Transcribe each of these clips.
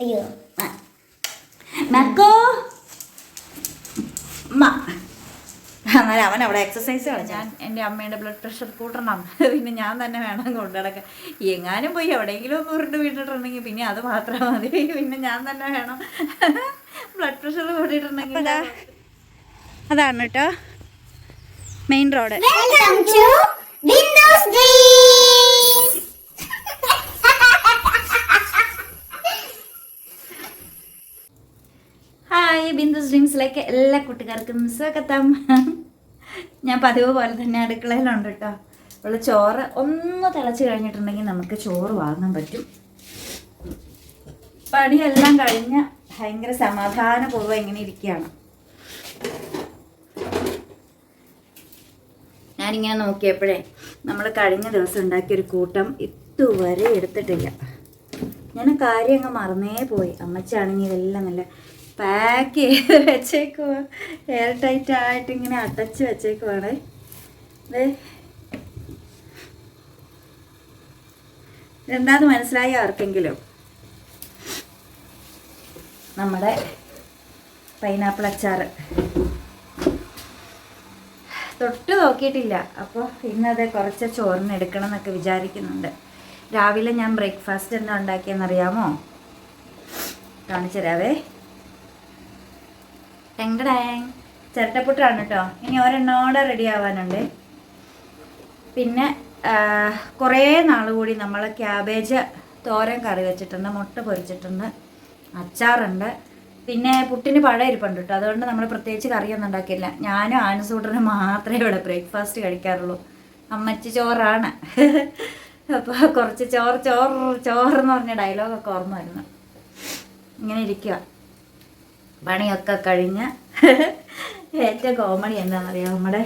അയ്യോ. മക്കോ? അവൻ അവിടെ എക്സസൈസ് ഞാൻ എന്റെ അമ്മയുടെ ബ്ലഡ് പ്രഷർ കൂട്ടണം. പിന്നെ ഞാൻ തന്നെ വേണം കൊണ്ടുനടക്കാൻ എങ്ങാനും പോയി എവിടെയെങ്കിലും ഒന്ന് ഉരുണ്ട് വീണിട്ടുണ്ടെങ്കിൽ പിന്നെ അത് മാത്രം മതി. പിന്നെ ഞാൻ തന്നെ വേണം ബ്ലഡ് പ്രഷർ കൂടിയിട്ടുണ്ടെങ്കിൽ അതാണ് കേട്ടോ main road welcome to windows dreams hi Bindu ഡ്രീംസിലേക്ക് എല്ലാ കൂട്ടുകാർക്കും സ്വാഗതം. ഞാൻ പതിവ് പോലെ തന്നെ അടുക്കളയിലുണ്ട് കേട്ടോ. ഉള്ള ചോറ് ഒന്ന് തിളച്ച് കഴിഞ്ഞിട്ടുണ്ടെങ്കിൽ നമുക്ക് ചോറ് വാങ്ങാൻ പറ്റും. പണിയെല്ലാം കഴിഞ്ഞ് ഭയങ്കര സമാധാനപൂർവം ഇങ്ങനെ ഇരിക്കുകയാണ്. ഞാനിങ്ങനെ നോക്കിയപ്പോഴേ നമ്മൾ കഴിഞ്ഞ ദിവസം ഉണ്ടാക്കിയൊരു കൂട്ടം ഇതുവരെ എടുത്തിട്ടില്ല. ഞാൻ കാര്യം അങ്ങ് മറന്നേ പോയി. അമ്മച്ചാണെങ്കിൽ ഇതെല്ലാം നല്ല പാക്ക് ചെയ്ത് വെച്ചേക്കുവാ. എയർ ടൈറ്റ് ആയിട്ട് ഇങ്ങനെ അടച്ച് വെച്ചേക്കുവാണ്. രണ്ടാമത് മനസ്സിലായി ആർക്കെങ്കിലും? നമ്മുടെ പൈനാപ്പിൾ അച്ചാർ. തൊട്ട് നോക്കിയിട്ടില്ല. അപ്പോൾ ഇന്നത് കുറച്ച് ചോറിന് എടുക്കണം എന്നൊക്കെ വിചാരിക്കുന്നുണ്ട്. രാവിലെ ഞാൻ ബ്രേക്ക്ഫാസ്റ്റ് എന്താ ഉണ്ടാക്കിയെന്നറിയാമോ? കാണിച്ചു തരാവേ. ടെങ്കടാങ്. ചിരട്ടപ്പുട്ടാണ് കേട്ടോ ഇനി ഒരെണ്ണോടെ റെഡി ആവാനുണ്ട്. പിന്നെ കുറേ നാൾ കൂടി നമ്മൾ ക്യാബേജ് തോരൻ കറി വെച്ചിട്ടുണ്ട് മുട്ട പൊരിച്ചിട്ടുണ്ട് അച്ചാറുണ്ട്. പിന്നെ പുട്ടിന് പഴം ഇരിപ്പുണ്ട് കേട്ടോ അതുകൊണ്ട് നമ്മൾ പ്രത്യേകിച്ച് കറിയൊന്നും ഉണ്ടാക്കിയില്ല. ഞാനും ആനസൂട്ടനും മാത്രമേ ഇവിടെ ബ്രേക്ക്ഫാസ്റ്റ് കഴിക്കാറുള്ളൂ. അമ്മച്ചി ചോറാണ്. അപ്പോൾ കുറച്ച് ചോറ് ചോറ് ചോറെന്ന് പറഞ്ഞ ഡയലോഗൊക്കെ ഓർമ്മ വരുന്നു. ഇങ്ങനെ ഇരിക്കുക പണിയൊക്കെ കഴിഞ്ഞ് ഏറ്റവും കോമഡി എന്താണെന്നറിയാം? നമ്മുടെ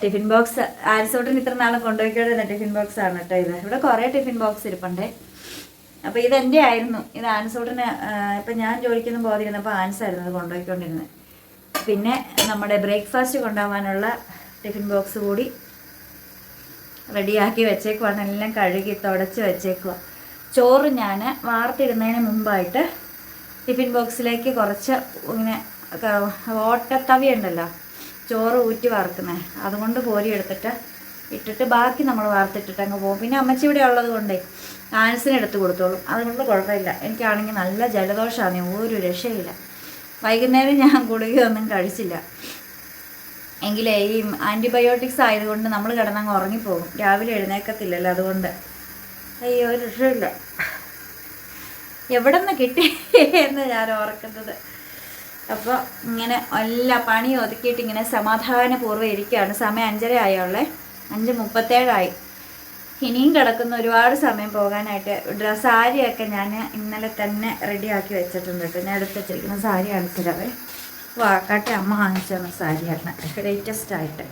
ടിഫിൻ ബോക്സ് ആരിസോട്ടിന് ഇത്ര നാളെ കൊണ്ടുപോയിക്കൊണ്ടിരുന്ന ടിഫിൻ ബോക്സ് ആണ് കേട്ടോ ഇത്. ഇവിടെ കുറേ ടിഫിൻ ബോക്സ് ഇരിപ്പുണ്ടേ. അപ്പോൾ ഇത് എന്റെ ആയിരുന്നു. ഇത് ആൻസോട്ടിന് ഇപ്പം ഞാൻ ജോലിക്കൊന്നും ആൻസ് ആയിരുന്നു അത് കൊണ്ടുപോയിക്കൊണ്ടിരുന്നത്. പിന്നെ നമ്മുടെ ബ്രേക്ക്ഫാസ്റ്റ് കൊണ്ടുപോകാനുള്ള ടിഫിൻ ബോക്സ് കൂടി റെഡിയാക്കി വെച്ചേക്കുവാണ്. എല്ലാം കഴുകി തുടച്ച് വെച്ചേക്കുക ചോറ് ഞാൻ വാർത്തിടുന്നതിന് മുമ്പായിട്ട് ടിഫിൻ ബോക്സിലേക്ക് കുറച്ച് ഇങ്ങനെ ഓട്ടത്തവി ഉണ്ടല്ലോ ചോറ് ഊറ്റി വറുക്കുന്നത് അതുകൊണ്ട് കോരി എടുത്തിട്ട് ഇട്ടിട്ട് ബാക്കി നമ്മൾ വാർത്തിട്ടിട്ട് അങ്ങ് പോകും. പിന്നെ അമ്മച്ചി ഇവിടെ ഉള്ളത് കൊണ്ടേ ആൻസിന് എടുത്ത് കൊടുത്തോളും. അതുകൊണ്ട് കുഴപ്പമില്ല. എനിക്കാണെങ്കിൽ നല്ല ജലദോഷമാണ്. ഒരു രക്ഷയില്ല. വൈകുന്നേരം ഞാൻ ഗുളികയൊന്നും കഴിച്ചില്ല. എങ്കിലേ ഈ ആന്റിബയോട്ടിക്സ് ആയതുകൊണ്ട് നമ്മൾ കിടന്നങ്ങ് ഉറങ്ങിപ്പോകും. രാവിലെ എഴുന്നേക്കത്തില്ലല്ലോ അതുകൊണ്ട്. അയ്യോ ഒരു രക്ഷയില്ല. എവിടെ നിന്ന് കിട്ടി എന്ന് ഞാൻ ഓർക്കുന്നത്. അപ്പോൾ ഇങ്ങനെ എല്ലാ പണി ഒതുക്കിയിട്ട് ഇങ്ങനെ സമാധാനപൂർവം ഇരിക്കുകയാണ്. സമയം അഞ്ചര ആയോളേ അഞ്ച് മുപ്പത്തേഴായി. ഇനിയും കിടക്കുന്ന ഒരുപാട് സമയം പോകാനായിട്ട് ഡ്രസ് സാരിയൊക്കെ ഞാൻ ഇന്നലെ തന്നെ റെഡിയാക്കി വെച്ചിട്ടുണ്ട് കേട്ടോ. ഞാൻ എടുത്ത് വെച്ചിരിക്കുന്ന സാരി കാണിച്ചിട്ടവേ വാക്കാട്ടെ അമ്മ വാങ്ങിച്ചു തന്ന സാരിയാണ്. ലേറ്റസ്റ്റ് ആയിട്ട്.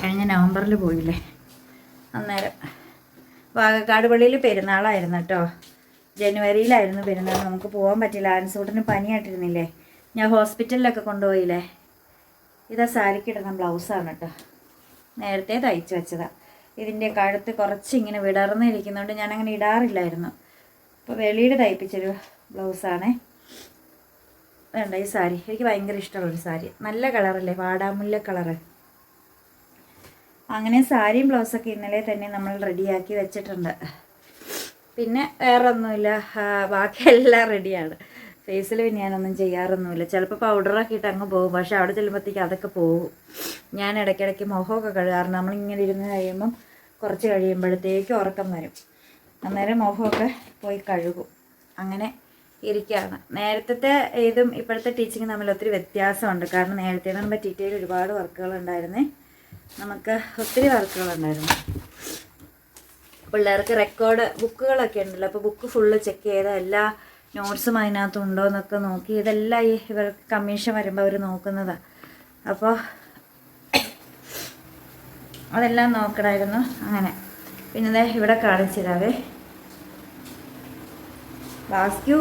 കഴിഞ്ഞ നവംബറിൽ പോയില്ലേ? അന്നേരം. വാഗക്കാട് പള്ളിയിൽ പെരുന്നാളായിരുന്നു കേട്ടോ. ജനുവരിയിലായിരുന്നു പെരുന്നാൾ. നമുക്ക് പോകാൻ പറ്റില്ല. ആൻസൂട്ടിന് പനിയായിട്ടിരുന്നില്ലേ? ഞാൻ ഹോസ്പിറ്റലിലൊക്കെ കൊണ്ടുപോയില്ലേ? ഇതാ സാരിക്കിടുന്ന ബ്ലൗസാണ് കേട്ടോ. നേരത്തെ തയ്ച്ചു വെച്ചതാണ് ഇതിന്റെ കഴുത്ത് കുറച്ച് ഇങ്ങനെ വിടർന്നിരിക്കുന്നതുകൊണ്ട് ഞാൻ അങ്ങനെ ഇടാറില്ലായിരുന്നു. അപ്പോൾ വെളിയിൽ തയ്പ്പിച്ചൊരു ബ്ലൗസാണേ. വേണ്ട ഈ സാരി. എനിക്ക് ഭയങ്കര ഇഷ്ടമുള്ളൊരു സാരി. നല്ല കളറല്ലേ? വാടാമുല്ല കളറ്. അങ്ങനെ സാരിയും ബ്ലൗസൊക്കെ ഇന്നലെ തന്നെ നമ്മൾ റെഡിയാക്കി വെച്ചിട്ടുണ്ട്. പിന്നെ വേറെ ഒന്നുമില്ല ബാക്കി എല്ലാം റെഡിയാണ്. ഫേസിൽ ഞാനൊന്നും ചെയ്യാറൊന്നുമില്ല. ചിലപ്പോൾ പൗഡറൊക്കെ ഇട്ട് അങ്ങ് പോകും. പക്ഷെ അവിടെ ചെല്ലുമ്പോഴത്തേക്ക് അതൊക്കെ പോകും. ഞാൻ ഇടയ്ക്കിടയ്ക്ക് മുഖമൊക്കെ കഴുകാറുണ്ട് നമ്മളിങ്ങനെ ഇരുന്ന് കഴിയുമ്പം കുറച്ച് കഴിയുമ്പോഴത്തേക്ക് ഉറക്കം വരും. അന്നേരം മുഖമൊക്കെ പോയി കഴുകും. അങ്ങനെ ഇരിക്കുകയാണ്. നേരത്തെ ഇതും ഇപ്പോഴത്തെ ടീച്ചിങ് തമ്മിൽ ഒത്തിരി വ്യത്യാസമുണ്ട്. കാരണം നേരത്തെ പറയുമ്പോൾ ടീറ്റയിൽ ഒരുപാട് വർക്കുകൾ ഉണ്ടായിരുന്നേ. നമുക്ക് ഒത്തിരി വർക്കുകളുണ്ടായിരുന്നു പിള്ളേർക്ക് റെക്കോർഡ് ബുക്കുകളൊക്കെ ഉണ്ടല്ലോ. അപ്പോൾ ബുക്ക് ഫുള്ള് ചെക്ക് ചെയ്ത് എല്ലാ നോട്ട്സും അതിനകത്തുണ്ടോ എന്നൊക്കെ നോക്കി ഇതെല്ലാം ഈ ഇവർക്ക് കമ്മീഷൻ വരുമ്പോൾ അവർ നോക്കുന്നതാണ് അപ്പോൾ അതെല്ലാം നോക്കണമായിരുന്നു അങ്ങനെ. പിന്നെ ഇവിടെ കാണിച്ചിടാവേ വാസ്ക്യൂ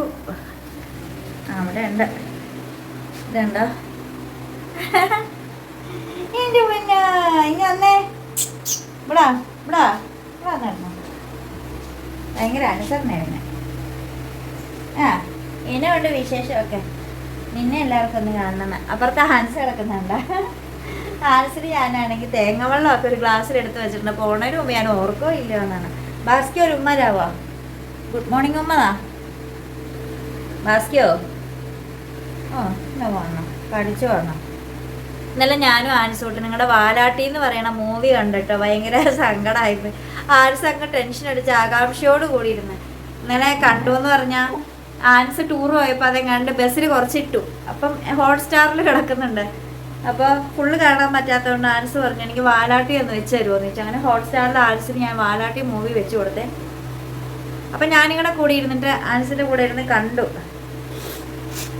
അവിടെ ഉണ്ട്. ഇതുണ്ടോ എന്റെ പിന്നെ ഇനി അന്നേ ഇവിടാ ഇവിടാ ഇവിടെ വന്നിരുന്നു ഭയങ്കര അനുസരണയായിരുന്നു ഇങ്ങനെ ഉണ്ട് വിശേഷമൊക്കെ. നിന്നെ എല്ലാവർക്കും ഒന്ന് കാണണം. അപ്പുറത്തെ ഹാൻസ് കിടക്കുന്നുണ്ട്? ഹാൻസിന് ഞാനാണെങ്കിൽ തേങ്ങ വെള്ളമൊക്കെ ഒരു ഗ്ലാസ്സിൽ എടുത്ത് വെച്ചിട്ടുണ്ട്. പോണതിന് മുമ്പ് ഞാൻ ഓർക്കോ ഇല്ലയോ എന്നാണ്. ബാസ്കി ഒരു ഉമ്മരാവോ ഗുഡ് മോർണിംഗ് ഉമ്മതാ ബാസ്കിയോ? ഓ എന്നാ പോകണം പഠിച്ചു പോകണം ഇന്നലെ ഞാനും ആൻസൂട്ട് നിങ്ങളുടെ വാലാട്ടി എന്ന് പറയണ മൂവി കണ്ടിട്ടോ? ഭയങ്കര സങ്കടമായിപ്പോയി ആൻസ് അങ്ങ് ടെൻഷൻ അടിച്ച് ആകാംക്ഷയോട് കൂടിയിരുന്നു. ഇന്നലെ കണ്ടു എന്ന് പറഞ്ഞാൽ ആൻസ് ടൂർ പോയപ്പോൾ അതെങ്ങാണ്ട് ബസ്സിൽ കുറച്ചിട്ടു. അപ്പം ഹോട്ട്സ്റ്റാറിൽ കിടക്കുന്നുണ്ട്. അപ്പോൾ ഫുള്ള് കാണാൻ പറ്റാത്തതുകൊണ്ട് ആൻസ് പറഞ്ഞു എനിക്ക് വാലാട്ടി ഒന്ന് വെച്ച് തരുമോ എന്ന് വെച്ചാൽ അങ്ങനെ ഹോട്ട്സ്റ്റാറിൽ ആൻസിന് ഞാൻ വാലാട്ടി മൂവി വെച്ച് കൊടുത്തേ. അപ്പം ഞാനിങ്ങനെ കൂടി ഇരുന്നിട്ട് ആൻസിന്റെ കൂടെ ഇരുന്ന് കണ്ടു.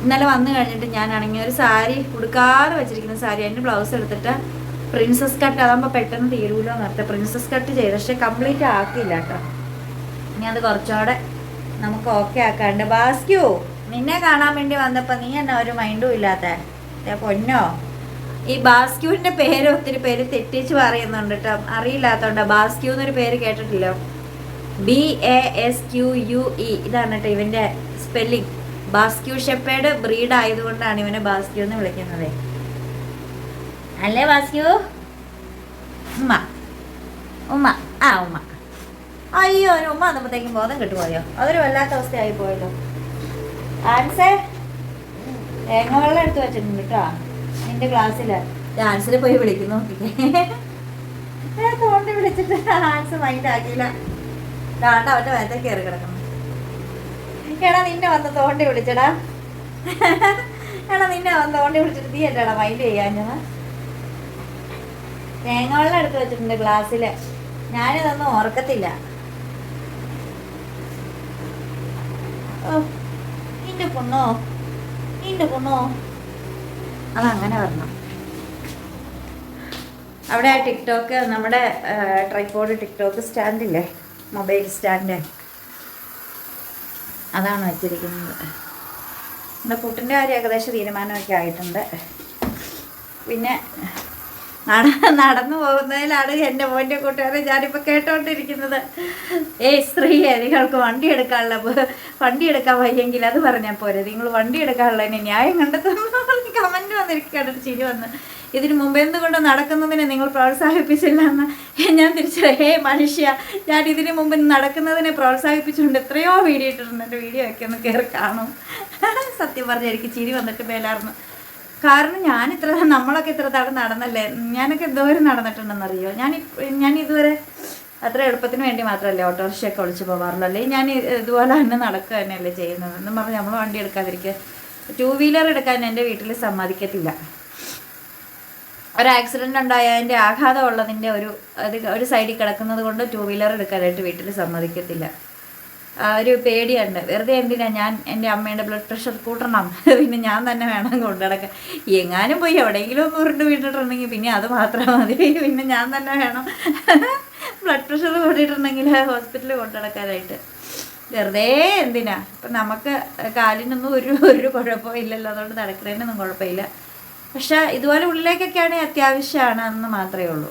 ഇന്നലെ വന്നു കഴിഞ്ഞിട്ട് ഞാനാണെങ്കിൽ ഒരു സാരി ഉടുക്കാതെ വെച്ചിരിക്കുന്ന സാരി അതിന്റെ ബ്ലൗസ് എടുത്തിട്ട് പ്രിൻസസ് കട്ട് അതാകുമ്പോൾ പെട്ടെന്ന് തീരുമല്ലോ എന്നറിഞ്ഞിട്ട് പ്രിൻസസ് കട്ട് ചെയ്ത്. പക്ഷെ കംപ്ലീറ്റ് ആക്കിയില്ല കേട്ടോ. ഇനി അത് കുറച്ചുകൂടെ നമുക്ക് ഓക്കെ ആക്കാണ്ട് ബാസ്ക്യൂ നിന്നെ കാണാൻ വേണ്ടി വന്നപ്പോൾ നീ എന്നാ ഒരു മൈൻഡും ഇല്ലാത്ത? പൊന്നോ. ഈ ബാസ്ക്യൂവിന്റെ പേര് ഒത്തിരി പേര് തെറ്റിച്ച് പറയുന്നുണ്ട് കേട്ടോ. അറിയില്ലാത്തതുകൊണ്ട് ബാസ്ക്യൂ എന്നൊരു പേര് കേട്ടിട്ടില്ലോ. B A S Q U E ഇതാണ് കേട്ടോ ഇവന്റെ സ്പെല്ലിംഗ് ബാസ്ക്യൂ ഷെപ്പേഡ് ബ്രീഡ് ആയതുകൊണ്ടാണ് ഇവനെ ബാസ്ക്യൂ എന്ന് വിളിക്കുന്നത്. അല്ലേ ബാസ്ക്യൂ? ഉമ്മ. ഉമ്മ. ആ ഉമ്മ. അയ്യോ ഒരു ഉമ്മ വന്നപ്പോഴത്തേക്കും ബോധം കിട്ടുപോയോ? അതൊരു വല്ലാത്ത അവസ്ഥയായി പോയല്ലോ. ആൻസേ തേങ്ങ വെള്ളം എടുത്ത് വെച്ചിട്ടുണ്ട് കേട്ടോ നിന്റെ ക്ലാസ്സിൽ ആൻസിൽ പോയി വിളിക്കുന്നു തോണ്ടി വിളിച്ചിട്ട് ആൻസ് മൈൻഡ് ആക്കിയില്ല. ദാണ്ട അവന്റെ മേത്തെ കയറി കിടക്കുന്നു. എടാ നിന്നെ വന്ന് തോണ്ടി വിളിച്ചടാ. എടാ നിന്നെ വന്ന് തോണ്ടി വിളിച്ചിട്ട് നീ എന്റെടാ മൈൻഡ് ചെയ്യാഞ്ഞത്? തേങ്ങ വെള്ളം എടുത്ത് വെച്ചിട്ടുണ്ട് ഗ്ലാസ്സിൽ ഞാനിതൊന്നും ഓർക്കത്തില്ല. ഓ നിന്റെ പൊണ്ണോ നിന്റെ പൊണ്ണോ അതങ്ങനെ പറഞ്ഞു അവിടെ ആ ടിക്ടോക്ക് നമ്മുടെ ട്രൈപ്പോഡ് ടിക്ടോക്ക് സ്റ്റാൻഡില്ലേ മൊബൈൽ സ്റ്റാൻഡ് അതാണ് വെച്ചിരിക്കുന്നത്. നമ്മുടെ പുട്ടിന്റെ കാര്യം ഏകദേശം തീരുമാനമൊക്കെ ആയിട്ടുണ്ട്. പിന്നെ നട നടന്നു പോകുന്നതിലാണ് എന്റെ മോന്റെ കൂട്ടുകാരെ ഞാനിപ്പോൾ കേട്ടോണ്ടിരിക്കുന്നത്. ഏയ് സ്ത്രീയെ നിങ്ങൾക്ക് വണ്ടി എടുക്കാനുള്ള വണ്ടി എടുക്കാൻ വയ്യെങ്കിൽ അത് പറഞ്ഞാൽ പോരെ. നിങ്ങൾ വണ്ടി എടുക്കാനുള്ളതിന് ന്യായം കണ്ടെത്തുന്നു കമന്റ് വന്നിരിക്കുകയാണ് ഒരു ചിരി വന്ന്. ഇതിന് മുമ്പ് എന്തുകൊണ്ട് നടക്കുന്നതിനെ നിങ്ങൾ പ്രോത്സാഹിപ്പിച്ചില്ല എന്ന് ഞാൻ തിരിച്ചു ഹേ മനുഷ്യ ഞാൻ ഇതിന് മുമ്പ് നടക്കുന്നതിനെ പ്രോത്സാഹിപ്പിച്ചുകൊണ്ട് എത്രയോ വീഡിയോ ഇട്ടിട്ടുണ്ട്. എന്റെ വീഡിയോ ഒക്കെ ഒന്ന് കയറി കാണും. സത്യം പറഞ്ഞ എനിക്ക് ചിരി വന്നിട്ട് മേലായിരുന്നു കാരണം ഞാൻ ഇത്ര നമ്മളൊക്കെ ഇത്ര തവണ നടന്നല്ലേ? ഞാനൊക്കെ എന്തോരം നടന്നിട്ടുണ്ടെന്നറിയോ? ഞാൻ ഞാൻ ഇതുവരെ അത്ര എളുപ്പത്തിന് വേണ്ടി മാത്രമല്ലേ ഓട്ടോറിക്ഷയൊക്കെ വിളിച്ച് പോകാറുള്ളൂ അല്ലെങ്കിൽ ഞാൻ ഇതുപോലെ തന്നെ നടക്കുക തന്നെയല്ലേ ചെയ്യുന്നത് എന്ന് പറഞ്ഞ് നമ്മൾ വണ്ടി എടുക്കാതിരിക്കുക. ടൂ വീലർ എടുക്കാൻ എന്റെ വീട്ടിൽ സമ്മതിക്കത്തില്ല. ഒരു ആക്സിഡന്റ് ഉണ്ടായ അതിന്റെ ആഘാതം ഉള്ളതിന്റെ ഒരു അത് ഒരു സൈഡിൽ കിടക്കുന്നത് കൊണ്ട് ടൂ വീലർ എടുക്കാനായിട്ട് വീട്ടിൽ സമ്മതിക്കത്തില്ല. ഒരു പേടിയുണ്ട്. വെറുതെ എന്തിനാ ഞാൻ എന്റെ അമ്മയുടെ ബ്ലഡ് പ്രഷർ കൂട്ടണം? പിന്നെ ഞാൻ തന്നെ വേണം കൊണ്ടുനടക്കാൻ എങ്ങാനും പോയി എവിടെയെങ്കിലും ഒന്ന് ഉരുണ്ട് വീണിട്ടുണ്ടെങ്കിൽ പിന്നെ അത് മാത്രം മതി. പിന്നെ ഞാൻ തന്നെ വേണം ബ്ലഡ് പ്രഷർ കൂടിയിട്ടുണ്ടെങ്കിൽ ഹോസ്പിറ്റലിൽ കൊണ്ടുനടക്കാനായിട്ട് വെറുതെ എന്തിനാ? ഇപ്പം നമുക്ക് കാലിനൊന്നും ഒരു ഒരു കുഴപ്പവും ഇല്ലല്ലോ. അതുകൊണ്ട് നടക്കുന്നതിനൊന്നും കുഴപ്പമില്ല. പക്ഷെ ഇതുപോലെ ഉള്ളിലേക്കൊക്കെ ആണെങ്കിൽ അത്യാവശ്യമാണ് എന്ന് മാത്രമേ ഉള്ളൂ.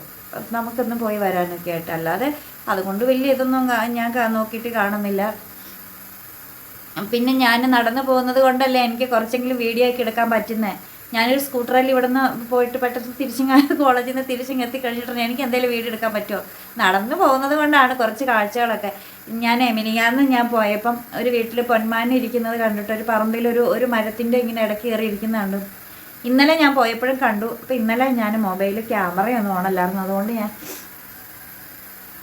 നമുക്കൊന്ന് പോയി വരാനൊക്കെ ആയിട്ട്. അല്ലാതെ അതുകൊണ്ട് വലിയ ഇതൊന്നും ഞാൻ നോക്കിയിട്ട് കാണുന്നില്ല. പിന്നെ ഞാൻ നടന്നു പോകുന്നത് കൊണ്ടല്ലേ എനിക്ക് കുറച്ചെങ്കിലും വീഡിയോ ഒക്കെ എടുക്കാൻ പറ്റുന്നത് ഞാനൊരു സ്കൂട്ടറിൽ ഇവിടെ നിന്ന് പോയിട്ട് പെട്ടെന്ന് തിരിച്ചു കോളേജിൽ നിന്ന് തിരിച്ചിങ്ങ് എത്തി കഴിഞ്ഞിട്ടുണ്ടെങ്കിൽ എനിക്ക് എന്തെങ്കിലും വീഡിയോ എടുക്കാൻ പറ്റുമോ? നടന്നു പോകുന്നത് കൊണ്ടാണ് കുറച്ച് കാഴ്ചകളൊക്കെ. ഞാൻ എമിനിയാന്ന് ഞാൻ പോയപ്പം ഒരു വീട്ടിൽ പൊന്മാനം ഇരിക്കുന്നത് കണ്ടിട്ട് ഒരു പറമ്പിൽ ഒരു ഒരു മരത്തിന്റെ ഇങ്ങനെ ഇടയ്ക്ക് കയറി ഇരിക്കുന്നുണ്ട്. ഇന്നലെ ഞാൻ പോയപ്പോഴും കണ്ടു. അപ്പം ഇന്നലെ ഞാൻ മൊബൈൽ ക്യാമറയൊന്നും ഓണല്ലായിരുന്നു അതുകൊണ്ട് ഞാൻ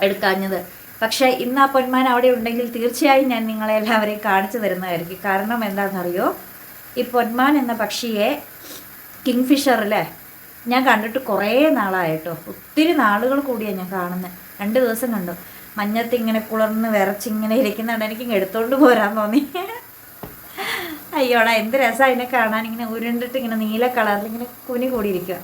എടുക്കാഞ്ഞത്. പക്ഷേ ഇന്ന് ആ പൊന്മാൻ അവിടെ ഉണ്ടെങ്കിൽ തീർച്ചയായും ഞാൻ നിങ്ങളെ എല്ലാവരെയും കാണിച്ചു തരുന്നതായിരിക്കും. കാരണം എന്താണെന്നറിയോ? ഈ പൊന്മാൻ എന്ന പക്ഷിയെ കിങ് അല്ലേ ഞാൻ കണ്ടിട്ട് കുറേ നാളായിട്ടോ. ഒത്തിരി നാളുകൾ കൂടിയാണ് ഞാൻ കാണുന്നത് രണ്ട് ദിവസം കണ്ടു. മഞ്ഞത്ത് ഇങ്ങനെ കുളർന്ന് വിറച്ചിങ്ങനെ ഇരിക്കുന്നുണ്ട്. എനിക്ക് എടുത്തോണ്ട് പോരാൻ തോന്നി. അയ്യോടാ എന്ത് രസമാണ് അതിനെ കാണാൻ. ഇങ്ങനെ ഉരുണ്ടിട്ട് ഇങ്ങനെ നീല കളറിൽ ഇങ്ങനെ കുനി കൂടിയിരിക്കുക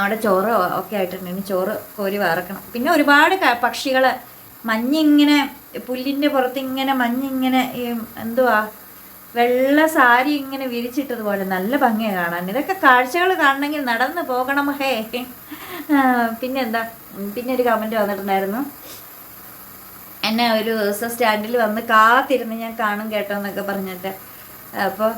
അവിടെ ചോറ് ഒക്കെ ആയിട്ടുണ്ടെങ്കിൽ ചോറ് കോരി വറക്കണം. പിന്നെ ഒരുപാട് പക്ഷികൾ മഞ്ഞിങ്ങനെ പുല്ലിന്റെ പുറത്ത് ഇങ്ങനെ മഞ്ഞിങ്ങനെ ഈ എന്തുവാ വെള്ള സാരി ഇങ്ങനെ വിരിച്ചിട്ടതുപോലെ നല്ല ഭംഗിയാണ് കാണാൻ. ഇതൊക്കെ കാഴ്ചകൾ കാണണമെങ്കിൽ നടന്ന് പോകണം ഹേ. പിന്നെ പിന്നെന്താ? പിന്നെ ഒരു കമന്റ് വന്നിട്ടുണ്ടായിരുന്നു. എന്നെ ഒരു ദിവസം സ്റ്റാൻഡിൽ വന്ന് കാത്തിരുന്ന് ഞാൻ കാണും കേട്ടോ എന്നൊക്കെ പറഞ്ഞിട്ട്. അപ്പോൾ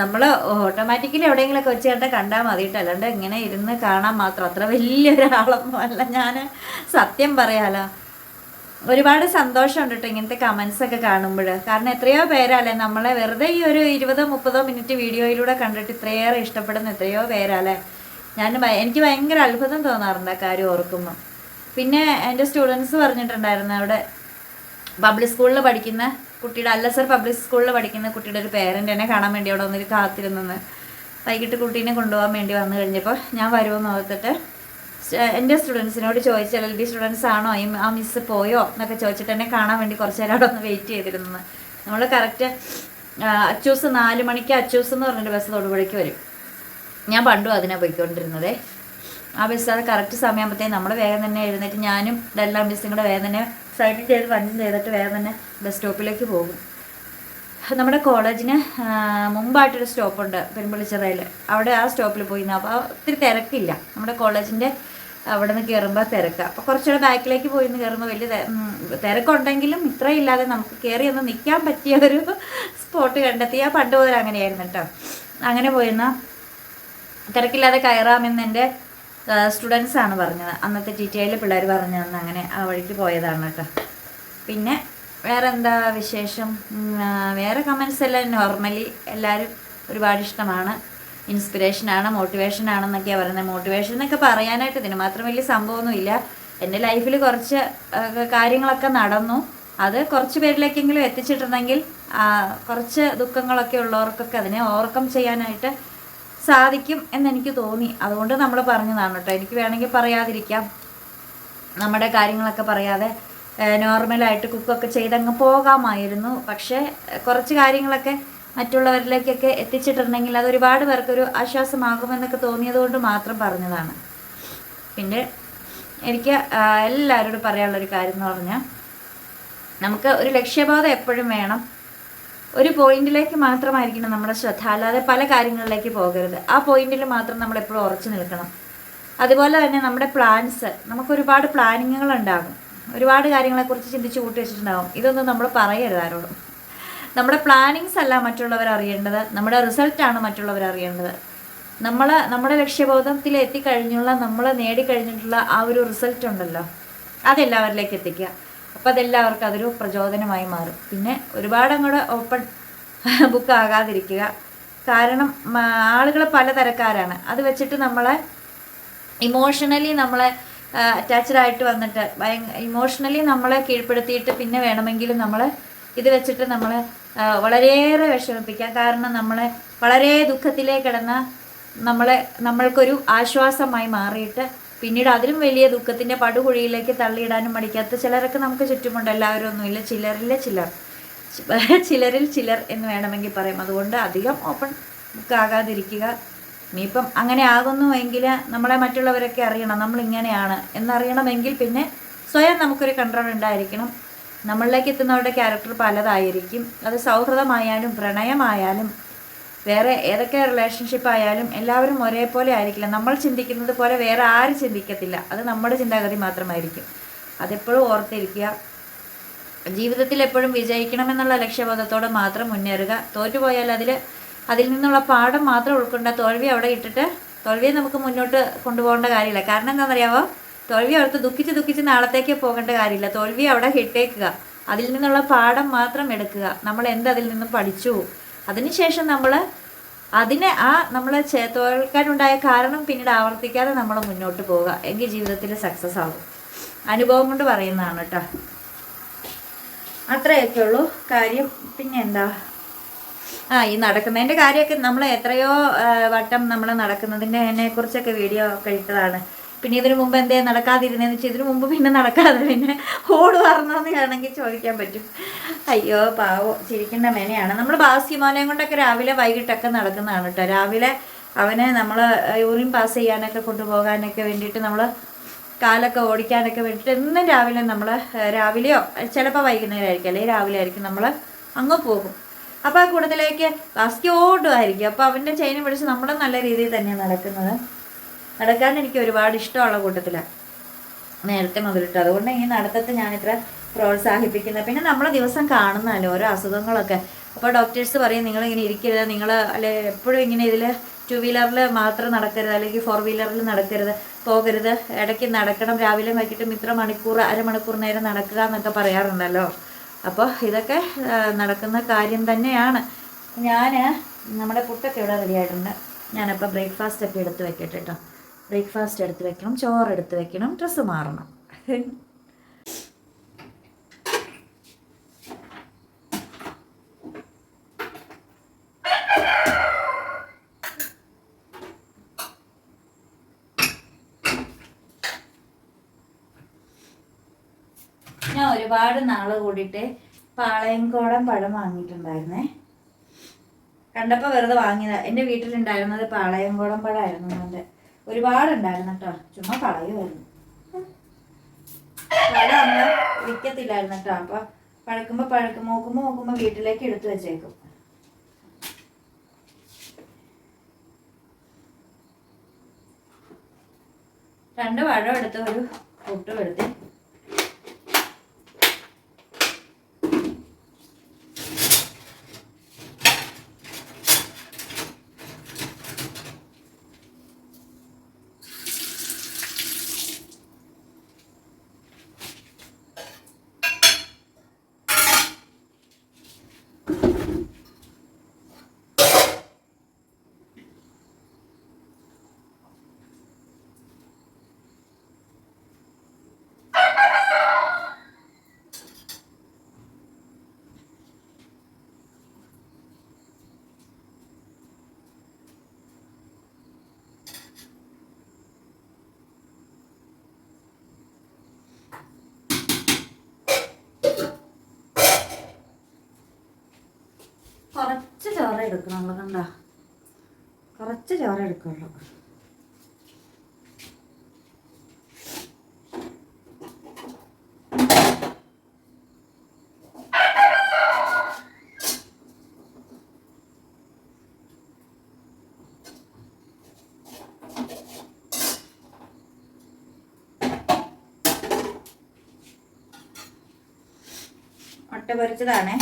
നമ്മൾ ഓട്ടോമാറ്റിക്കലി എവിടെയെങ്കിലുമൊക്കെ വെച്ച് കണ്ടാൽ കണ്ടാൽ മതി കേട്ടോ അല്ലാണ്ട് ഇങ്ങനെ ഇരുന്ന് കാണാൻ മാത്രം. അത്ര വലിയൊരാളൊന്നും അല്ല. ഞാൻ സത്യം പറയാലോ. ഒരുപാട് സന്തോഷമുണ്ട് കേട്ടോ ഇങ്ങനത്തെ കമൻസ് ഒക്കെ കാണുമ്പോൾ കാരണം എത്രയോ പേരല്ലേ നമ്മളെ വെറുതെ ഈ ഒരു ഇരുപതോ മുപ്പതോ മിനിറ്റ് വീഡിയോയിലൂടെ കണ്ടിട്ട് ഇത്രയേറെ ഇഷ്ടപ്പെടുന്ന എത്രയോ പേരല്ലേ. ഞാൻ എനിക്ക് ഭയങ്കര അത്ഭുതം തോന്നാറുണ്ട് ആ കാര്യം ഓർക്കുമ്പോൾ പിന്നെ എന്റെ സ്റ്റുഡൻസ് പറഞ്ഞിട്ടുണ്ടായിരുന്നു അവിടെ പബ്ലിക് സ്കൂളിൽ പഠിക്കുന്ന കുട്ടിയുടെ അല്ലസർ പബ്ലിക് സ്കൂളിൽ പഠിക്കുന്ന കുട്ടിയുടെ ഒരു പേരന്റ് എന്നെ കാണാൻ വേണ്ടി അവിടെ വന്നിട്ട് കാത്തിരുന്നെന്ന്. വൈകിട്ട് കുട്ടീനെ കൊണ്ടുപോകാൻ വേണ്ടി വന്നു കഴിഞ്ഞപ്പോൾ ഞാൻ വരുമെന്ന് ഓർത്തിട്ട് എന്റെ സ്റ്റുഡൻസിനോട് ചോദിച്ചു എൽ എൽ ബി സ്റ്റുഡൻസ് ആണോ? ആ മിസ് പോയോ? എന്നൊക്കെ ചോദിച്ചിട്ട് എന്നെ കാണാൻ വേണ്ടി കുറച്ച് നേരം അവിടെ ഒന്ന് വെയിറ്റ് ചെയ്തിരുന്നു നമ്മൾ കറക്റ്റ് അച്ചൂസ് നാല് മണിക്ക് അച്ചൂസ് എന്ന് പറഞ്ഞിട്ട് ബസ് തൊടുപുഴയ്ക്ക് വരും. ഞാൻ പണ്ടും അതിനെ പോയിക്കൊണ്ടിരുന്നത്. ആ ബസ് അത് കറക്റ്റ് സമയമാകുമ്പോഴത്തേക്കും നമ്മൾ വേഗം തന്നെ എഴുന്നേറ്റ് ഞാനും ഡെല്ലാം ബസ്സും കൂടെ വേഗം തന്നെ സൈഡിൽ ചെയ്ത് വണ്ടി ചെയ്തിട്ട് വേഗം തന്നെ ബസ് സ്റ്റോപ്പിലേക്ക് പോകും. നമ്മുടെ കോളേജിന് മുമ്പായിട്ടൊരു സ്റ്റോപ്പുണ്ട് പെരുമ്പള്ളിച്ചിറയിൽ അവിടെ ആ സ്റ്റോപ്പിൽ പോയി അപ്പോൾ ഒത്തിരി തിരക്കില്ല. നമ്മുടെ കോളേജിന്റെ അവിടെ നിന്ന് കയറുമ്പോൾ തിരക്കുക അപ്പോൾ കുറച്ചുകൂടെ ബാക്കിലേക്ക് പോയി നിന്ന് കയറുമ്പോൾ വലിയ തിരക്കുണ്ടെങ്കിലും ഇത്രയും ഇല്ലാതെ നമുക്ക് കയറി ഒന്ന് നിൽക്കാൻ പറ്റിയ ഒരു സ്പോട്ട് കണ്ടെത്തി. ആ പണ്ട് മുതൽ അങ്ങനെയായിരുന്നു കേട്ടോ അങ്ങനെ പോയിരുന്ന തിരക്കില്ലാതെ കയറാമെന്ന് എന്റെ സ്റ്റുഡൻസ് ആണ് പറഞ്ഞത്. അന്നത്തെ ടി ടി ഐയിൽ പിള്ളേർ പറഞ്ഞു തന്നെ അങ്ങനെ ആ വഴിക്ക് പോയതാണ് കേട്ടോ. പിന്നെ വേറെ എന്താ വിശേഷം വേറെ കമൻസ് എല്ലാം നോർമലി എല്ലാവരും ഒരുപാട് ഇഷ്ടമാണ്. ഇൻസ്പിറേഷനാണ് മോട്ടിവേഷനാണെന്നൊക്കെയാണ് പറയുന്നത്. മോട്ടിവേഷൻ എന്നൊക്കെ പറയാനായിട്ട് ഇതിന് മാത്രം വലിയ സംഭവമൊന്നുമില്ല. എന്റെ ലൈഫിൽ കുറച്ച് കാര്യങ്ങളൊക്കെ നടന്നു. അത് കുറച്ച് പേരിലേക്കെങ്കിലും എത്തിച്ചിട്ടുണ്ടെങ്കിൽ കുറച്ച് ദുഃഖങ്ങളൊക്കെ ഉള്ളവർക്കൊക്കെ അതിനെ ഓവർകം ചെയ്യാനായിട്ട് സാധിക്കും എന്നെനിക്ക് തോന്നി. അതുകൊണ്ട് നമ്മൾ പറഞ്ഞതാണ് കേട്ടോ. എനിക്ക് വേണമെങ്കിൽ പറയാതിരിക്കാം. നമ്മുടെ കാര്യങ്ങളൊക്കെ പറയാതെ നോർമലായിട്ട് കുക്കൊക്കെ ചെയ്തങ്ങ് പോകാമായിരുന്നു. പക്ഷേ കുറച്ച് കാര്യങ്ങളൊക്കെ മറ്റുള്ളവരിലേക്കൊക്കെ എത്തിച്ചിട്ടുണ്ടെങ്കിൽ അത് ഒരുപാട് പേർക്കൊരു ആശ്വാസമാകുമെന്നൊക്കെ തോന്നിയത് കൊണ്ട് മാത്രം പറഞ്ഞതാണ്. പിന്നെ എനിക്ക് എല്ലാവരോടും പറയാനുള്ളൊരു കാര്യം എന്ന് പറഞ്ഞാൽ നമുക്ക് ഒരു ലക്ഷ്യബോധം എപ്പോഴും വേണം. ഒരു പോയിന്റിലേക്ക് മാത്രമായിരിക്കണം നമ്മുടെ ശ്രദ്ധ. അല്ലാതെ പല കാര്യങ്ങളിലേക്ക് പോകരുത്. ആ പോയിന്റിൽ മാത്രം നമ്മൾ എപ്പോഴും ഉറച്ചു നിൽക്കണം. അതുപോലെ തന്നെ നമ്മുടെ പ്ലാൻസ് നമുക്ക് ഒരുപാട് പ്ലാനിങ്ങുകൾ ഉണ്ടാകും. ഒരുപാട് കാര്യങ്ങളെക്കുറിച്ച് ചിന്തിച്ച് കൂട്ടി വെച്ചിട്ടുണ്ടാകും. ഇതൊന്നും നമ്മൾ പറയരുത് ആരോടും. നമ്മുടെ പ്ലാനിങ്സ് അല്ല മറ്റുള്ളവർ അറിയേണ്ടത്. നമ്മുടെ റിസൾട്ടാണ് മറ്റുള്ളവർ അറിയേണ്ടത്. നമ്മൾ നമ്മുടെ ലക്ഷ്യബോധത്തിൽ എത്തിക്കഴിഞ്ഞുള്ള നമ്മൾ നേടിക്കഴിഞ്ഞിട്ടുള്ള ആ ഒരു റിസൾട്ട് ഉണ്ടല്ലോ. അതെല്ലാവരിലേക്ക് എത്തിക്കുക. അപ്പോൾ അതെല്ലാവർക്കും അതൊരു പ്രചോദനമായി മാറും. പിന്നെ ഒരുപാട് അങ്ങോട്ട് ഓപ്പൺ ബുക്ക് ആകാതിരിക്കുക. കാരണം ആളുകൾ പലതരക്കാരാണ് അത് വെച്ചിട്ട് നമ്മളെ ഇമോഷണലി നമ്മളെ അറ്റാച്ച്ഡ് ആയിട്ട് വന്നിട്ട് ഭയ ഇമോഷണലി നമ്മളെ കീഴ്പ്പെടുത്തിയിട്ട് പിന്നെ വേണമെങ്കിലും നമ്മൾ ഇത് വെച്ചിട്ട് നമ്മളെ വളരെയേറെ വിഷമിപ്പിക്കാം. കാരണം നമ്മളെ വളരെ ദുഃഖത്തിലേക്ക് കിടന്ന നമ്മളെ നമ്മൾക്കൊരു ആശ്വാസമായി മാറിയിട്ട് പിന്നീട് അതിലും വലിയ ദുഃഖത്തിന്റെ പടുകുഴിയിലേക്ക് തള്ളിയിടാനും മടിക്കാത്ത ചിലരൊക്കെ നമുക്ക് ചുറ്റുമുണ്ട്. എല്ലാവരും ഒന്നുമില്ല ചിലരിലെ ചിലർ. ചിലരിൽ ചിലർ എന്ന് വേണമെങ്കിൽ പറയാം. അതുകൊണ്ട് അധികം ഓപ്പൺ ബുക്ക് ആകാതിരിക്കുക. ഇനിയിപ്പം അങ്ങനെ ആകുന്നുവെങ്കിൽ നമ്മളെ മറ്റുള്ളവരൊക്കെ അറിയണം. നമ്മളിങ്ങനെയാണ് എന്നറിയണമെങ്കിൽ പിന്നെ സ്വയം നമുക്കൊരു കൺട്രോൾ ഉണ്ടായിരിക്കണം. നമ്മളിലേക്ക് എത്തുന്നവരുടെ ക്യാരക്ടർ പലതായിരിക്കും. അത് സൗഹൃദമായാലും പ്രണയമായാലും വേറെ ഏതൊക്കെ റിലേഷൻഷിപ്പ് ആയാലും എല്ലാവരും ഒരേപോലെ ആയിരിക്കില്ല. നമ്മൾ ചിന്തിക്കുന്നത് പോലെ വേറെ ആരും ചിന്തിക്കത്തില്ല. അത് നമ്മുടെ ചിന്താഗതി മാത്രമായിരിക്കും. അതെപ്പോഴും ഓർത്തിരിക്കുക. ജീവിതത്തിൽ എപ്പോഴും വിജയിക്കണമെന്നുള്ള ലക്ഷ്യബോധത്തോടെ മാത്രം മുന്നേറുക. തോറ്റുപോയാൽ അതിൽ അതിൽ നിന്നുള്ള പാഠം മാത്രം ഉൾക്കൊണ്ട തോൽവി അവിടെ ഇട്ടിട്ട് തോൽവിയെ നമുക്ക് മുന്നോട്ട് കൊണ്ടുപോകേണ്ട കാര്യമില്ല. കാരണം എന്താണെന്നറിയാവോ? തോൽവി അവിടുത്തെ ദുഃഖിച്ച് ദുഃഖിച്ച് നാളത്തേക്ക് പോകേണ്ട കാര്യമില്ല. തോൽവി അവിടെ ഇട്ടേക്കുക. അതിൽ നിന്നുള്ള പാഠം മാത്രം എടുക്കുക. നമ്മൾ എന്ത് അതിൽ നിന്നും പഠിച്ചു? അതിനുശേഷം നമ്മൾ അതിനെ ആ നമ്മൾ തോൽക്കാനുണ്ടായ കാരണം പിന്നീട് ആവർത്തിക്കാതെ നമ്മൾ മുന്നോട്ട് പോവുക. എങ്കിൽ ജീവിതത്തിൽ സക്സസ് ആകും അനുഭവം കൊണ്ട് പറയുന്നതാണ് കേട്ടോ അത്രയൊക്കെ ഉള്ളൂ. കാര്യം പിന്നെ എന്താ ആ ഈ നടക്കുന്നതിന്റെ കാര്യമൊക്കെ നമ്മൾ എത്രയോ വട്ടം നമ്മൾ നടക്കുന്നതിന്റെ കുറിച്ചൊക്കെ വീഡിയോ ഒക്കെ ഇട്ടതാണ്. പിന്നെ ഇതിനു മുമ്പ് എന്തേ നടക്കാതിരുന്നതെന്ന് വെച്ചാൽ ഇതിനു മുമ്പ് പിന്നെ നടക്കാതെ പിന്നെ ഓട് ഓടുവാർന്നോന്ന് വേണമെങ്കിൽ ചോദിക്കാൻ പറ്റും. അയ്യോ പാവോ. ചിരിക്കേണ്ട മേനയാണ്. നമ്മൾ ബാസ്യമോനെയും കൊണ്ടൊക്കെ രാവിലെ വൈകിട്ടൊക്കെ നടക്കുന്നതാണ് കേട്ടോ. രാവിലെ അവനെ നമ്മൾ യൂറിൻ പാസ് ചെയ്യാനൊക്കെ കൊണ്ടുപോകാനൊക്കെ വേണ്ടിയിട്ട് നമ്മൾ കാലൊക്കെ ഓടിക്കാനൊക്കെ വേണ്ടിയിട്ട് എന്നും രാവിലെ നമ്മൾ രാവിലെയോ ചിലപ്പോൾ വൈകുന്നേരമായിരിക്കും അല്ലെങ്കിൽ രാവിലെ ആയിരിക്കും നമ്മൾ അങ്ങ് പോകും. അപ്പോൾ ആ കൂട്ടത്തിലേക്ക് ബാസ്കി ഓടുമായിരിക്കും. അപ്പോൾ അവന്റെ ചെയിൻ പിടിച്ച് നമ്മൾ നല്ല രീതിയിൽ തന്നെയാണ് നടക്കുന്നത്. നടക്കാൻ എനിക്ക് ഒരുപാട് ഇഷ്ടമുള്ള കൂട്ടത്തിലാണ് നേരത്തെ മുതലിട്ട്. അതുകൊണ്ട് ഈ നടത്തത്തെ ഞാനിത്ര പ്രോത്സാഹിപ്പിക്കുന്നത് പിന്നെ നമ്മൾ ദിവസം കാണുന്നല്ലോ ഓരോ അസുഖങ്ങളൊക്കെ. അപ്പോൾ ഡോക്ടേഴ്സ് പറയും നിങ്ങളിങ്ങനെ ഇരിക്കരുത്. നിങ്ങൾ അല്ലെ എപ്പോഴും ഇങ്ങനെ ഇതിൽ ടു വീലറിൽ മാത്രം നടക്കരുത്. അല്ലെങ്കിൽ ഫോർ വീലറിൽ നടക്കരുത്. പോകരുത്. ഇടയ്ക്ക് നടക്കണം. രാവിലെ വൈകിട്ടും ഇത്ര മണിക്കൂർ അരമണിക്കൂർ നേരം നടക്കുക എന്നൊക്കെ പറയാറുണ്ടല്ലോ. അപ്പോൾ ഇതൊക്കെ നടക്കുന്ന കാര്യം തന്നെയാണ്. ഞാൻ നമ്മുടെ പുട്ടൊക്കെ ഇവിടെ റെഡിയായിട്ടുണ്ട് ഞാനപ്പോൾ ബ്രേക്ക്ഫാസ്റ്റ് ഒക്കെ എടുത്ത് വെക്കട്ടെ കേട്ടോ ബ്രേക്ക്ഫാസ്റ്റ് എടുത്ത് വെക്കണം ചോറ് എടുത്ത് വെക്കണം ഡ്രസ്സ് മാറണം. ഞാൻ ഒരുപാട് നാൾ കൂടിയിട്ട് പാളയംകോടൻ പഴം വാങ്ങിയിട്ടുണ്ടായിരുന്നേ. കണ്ടപ്പോൾ വെറുതെ വാങ്ങിയതാ. എന്റെ വീട്ടിലുണ്ടായിരുന്നത് പാളയംകോടൻ പഴമായിരുന്നു എന്റെ ഒരുപാടുണ്ടായിരുന്നു കേട്ടോ ചുമ്മാ കളയുമായിരുന്നു പഴം അന്ന് വിൽക്കത്തില്ലായിരുന്നു കേട്ടോ അപ്പോൾ പഴക്കുമ്പോ പഴക്കും നോക്കുമ്പോൾ നോക്കുമ്പോൾ വീട്ടിലേക്ക് എടുത്തു വെച്ചേക്കും. രണ്ട് പഴം എടുത്ത് ഒരു പുട്ടും എടുത്ത് കുറച്ച് ചോറ എടുക്കണുള്ളൂ കണ്ട? കുറച്ച് ചോറ എടുക്കുള്ളൂ. മുട്ട പൊരിച്ചതാണേ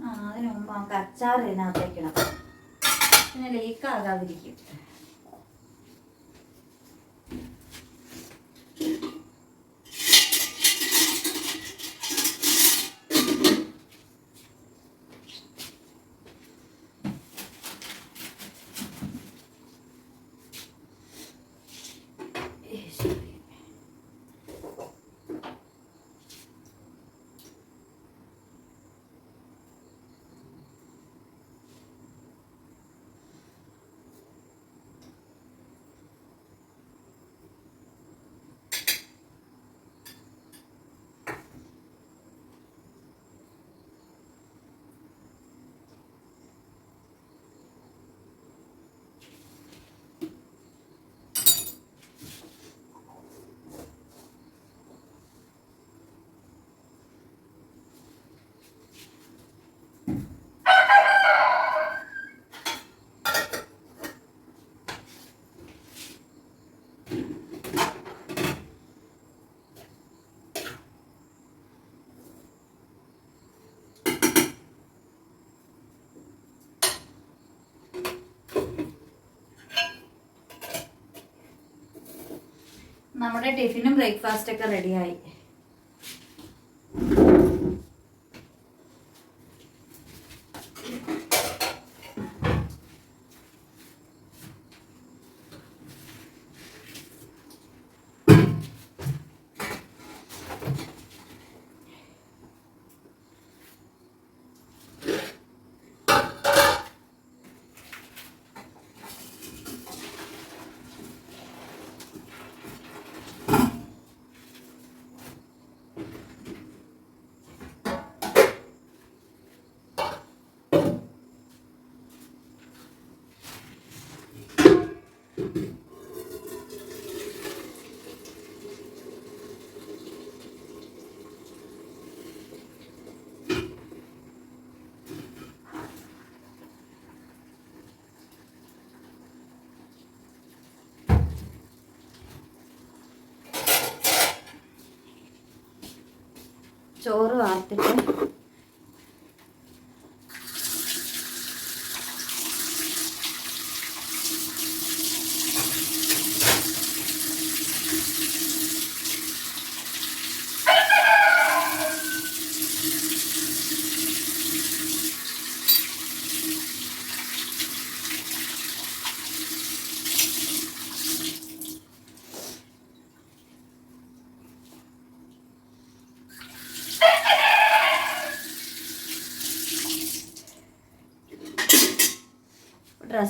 ആ അതിന് മുമ്പ് നമുക്ക് അച്ചാർ ഇതിനകത്തേക്കിടാം പിന്നെ ലീക്ക് നമ്മുടെ ടിഫിനും ബ്രേക്ക്ഫാസ്റ്റ് ഒക്കെ റെഡിയായി. ചോറ് വാർത്തിട്ട്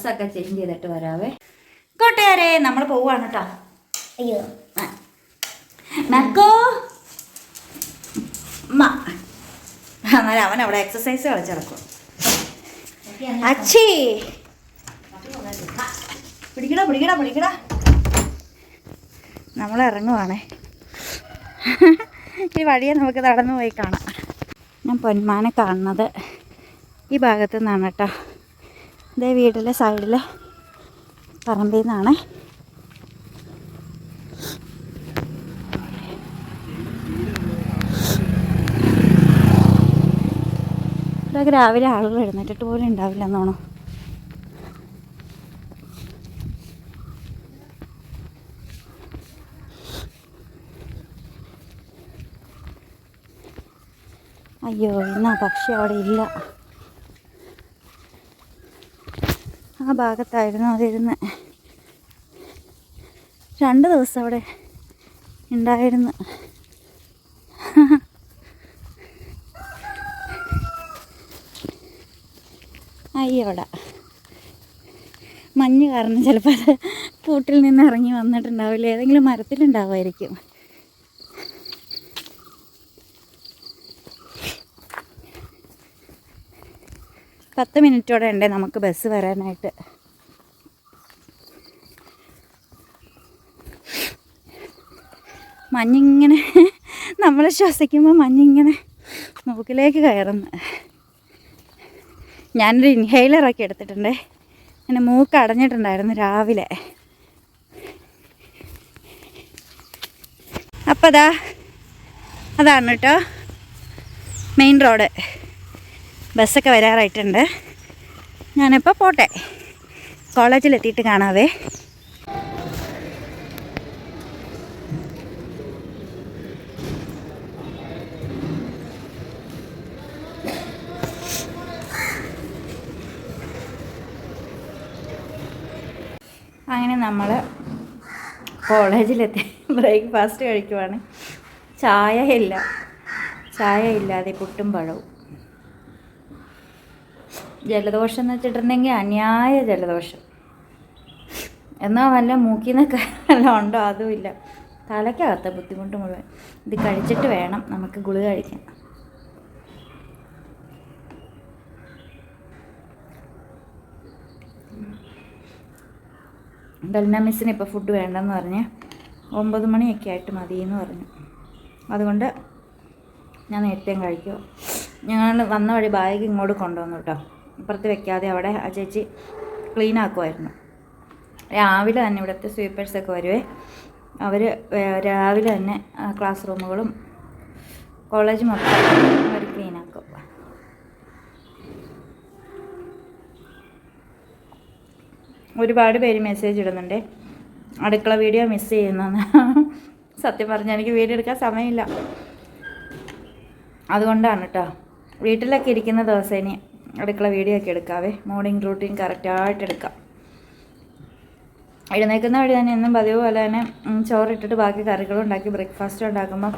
ഡ്രസ്സൊക്കെ ചേഞ്ച് ചെയ്തിട്ട് വരാവേ. കൂട്ടുകാരെ നമ്മൾ പോവാണ് കേട്ടോ അയ്യോ. മക്കോ എന്നാലും അവൻ അവിടെ എക്സസൈസ് കളിച്ചിടക്കും അച്ഛേ പിടിക്കടാ പിടിക്കടാ പിടിക്കടാ. നമ്മൾ ഇറങ്ങുവാണേ. ഈ വഴിയെ നമുക്ക് നടന്നു പോയി കാണാം. ഞാൻ പൊന്മാനെ കാണുന്നത് ഈ ഭാഗത്തു നിന്നാണ് കേട്ടോ ഇതേ വീട്ടിലെ സൈഡിലെ പറമ്പിൽ നിന്നാണേ ഇതൊക്കെ രാവിലെ ആളുകൾ എഴുന്നേറ്റിട്ട് പോലും ഉണ്ടാവില്ല എന്നോണം അയ്യോ ഇന്നാ പക്ഷി അവിടെ ഇല്ല. ആ ഭാഗത്തായിരുന്നു അതിരുന്ന്. രണ്ട് ദിവസം അവിടെ ഉണ്ടായിരുന്നു. അയ്യോടാ മഞ്ഞ് കാരണം ചിലപ്പോൾ അത് പൂട്ടിൽ നിന്ന് ഇറങ്ങി വന്നിട്ടുണ്ടാവില്ല? ഏതെങ്കിലും മരത്തിലുണ്ടാവുമായിരിക്കും. പത്ത് മിനിറ്റോടെ ഉണ്ട് നമുക്ക് ബസ് വരാനായിട്ട്. മഞ്ഞിങ്ങനെ നമ്മൾ ശ്വസിക്കുമ്പോൾ മഞ്ഞിങ്ങനെ മൂക്കിലേക്ക് കയറുന്നു. ഞാനൊരു ഇൻഹെയിലറൊക്കെ എടുത്തിട്ടുണ്ട്. അങ്ങനെ മൂക്ക് അടഞ്ഞിട്ടുണ്ടായിരുന്നു രാവിലെ. അപ്പോൾ അതാ അതാണ് കേട്ടോ മെയിൻ റോഡ് ബസ്സൊക്കെ വരാറായിട്ടുണ്ട്. ഞാനിപ്പോൾ പോട്ടെ. കോളേജിലെത്തിയിട്ട് കാണാവേ. അങ്ങനെ നമ്മൾ കോളേജിലെത്തി. ബ്രേക്ക്ഫാസ്റ്റ് കഴിക്കുവാണ്. ചായ ഇല്ല. ചായ ഇല്ലാതെ പുട്ടും പഴവും. ജലദോഷം എന്ന് വെച്ചിട്ടുണ്ടെങ്കിൽ അന്യായ ജലദോഷം. എന്നാൽ വല്ല മൂക്കിൽ നിന്നൊക്കെ വല്ലതും ഉണ്ടോ അതുമില്ല തലയ്ക്കകത്ത ബുദ്ധിമുട്ട് മുഴുവൻ. ഇത് കഴിച്ചിട്ട് വേണം നമുക്ക് ഗുളിക കഴിക്കാൻ. ഡൽന മിസ്സിന് ഇപ്പോൾ ഫുഡ് വേണ്ടെന്ന് പറഞ്ഞ് ഒമ്പത് മണിയൊക്കെ ആയിട്ട് മതി എന്ന് പറഞ്ഞു. അതുകൊണ്ട് ഞാൻ നേരത്തെയും കഴിക്കും ഞങ്ങൾ വന്ന വഴി ബാഗ് ഇങ്ങോട്ട് കൊണ്ടുവന്നു കേട്ടോ. ഇപ്പുറത്ത് വെക്കാതെ അവിടെ ആ ചേച്ചി ക്ലീൻ ആക്കുമായിരുന്നു. രാവിലെ തന്നെ ഇവിടുത്തെ സ്വീപ്പേഴ്സൊക്കെ വരുവേ. അവർ രാവിലെ തന്നെ ക്ലാസ് റൂമുകളും കോളേജ് മൊത്തം അവർ ക്ലീൻ ആക്കും. ഒരുപാട് പേര് മെസ്സേജ് ഇടുന്നുണ്ട്. അടുക്കള വീഡിയോ മിസ് ചെയ്യുന്നെന്ന് സത്യം പറഞ്ഞാൽ എനിക്ക് വീഡിയോ എടുക്കാൻ സമയമില്ല. അതുകൊണ്ടാണ് കേട്ടോ വീട്ടിലൊക്കെ ഇരിക്കുന്ന ദിവസം ഇനി അടുക്കള വീഡിയോ ഒക്കെ എടുക്കാവേ. മോർണിംഗ് റൂട്ടീൻ കറക്റ്റായിട്ട് എടുക്കാം. എഴുന്നേൽക്കുന്ന വഴി തന്നെ എന്നും പതിവ് പോലെ തന്നെ ചോറിട്ടിട്ട് ബാക്കി കറികളും ഉണ്ടാക്കി ബ്രേക്ക്ഫാസ്റ്റ് ഉണ്ടാക്കുമ്പോൾ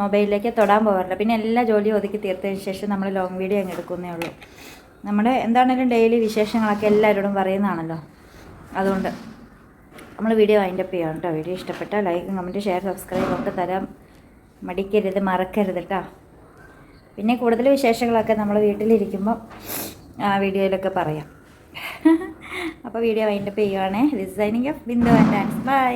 മൊബൈലിലേക്ക് തൊടാൻ പോകാറില്ല. പിന്നെ എല്ലാ ജോലിയും ഒതുക്കി തീർത്തതിന് ശേഷം നമ്മൾ ലോങ് വീഡിയോ അങ്ങ് എടുക്കുന്നേ ഉള്ളൂ. നമ്മുടെ എന്താണെങ്കിലും ഡെയിലി വിശേഷങ്ങളൊക്കെ എല്ലാവരോടും പറയുന്നതാണല്ലോ. അതുകൊണ്ട് നമ്മൾ വീഡിയോ വൈൻഡപ്പ് ചെയ്യാം കേട്ടോ. വീഡിയോ ഇഷ്ടപ്പെട്ടാൽ ലൈക്ക് കമന്റ് ഷെയർ സബ്സ്ക്രൈബ് ഒക്കെ തരാം. മടിക്കരുത് മറക്കരുത് കേട്ടോ. പിന്നെ കൂടുതൽ വിശേഷങ്ങളൊക്കെ നമ്മൾ വീട്ടിലിരിക്കുമ്പം ആ, വീഡിയോയിലൊക്കെ പറയാം. അപ്പോൾ video wind up ചെയ്യുവാണേ. Designing of Bindu and dance by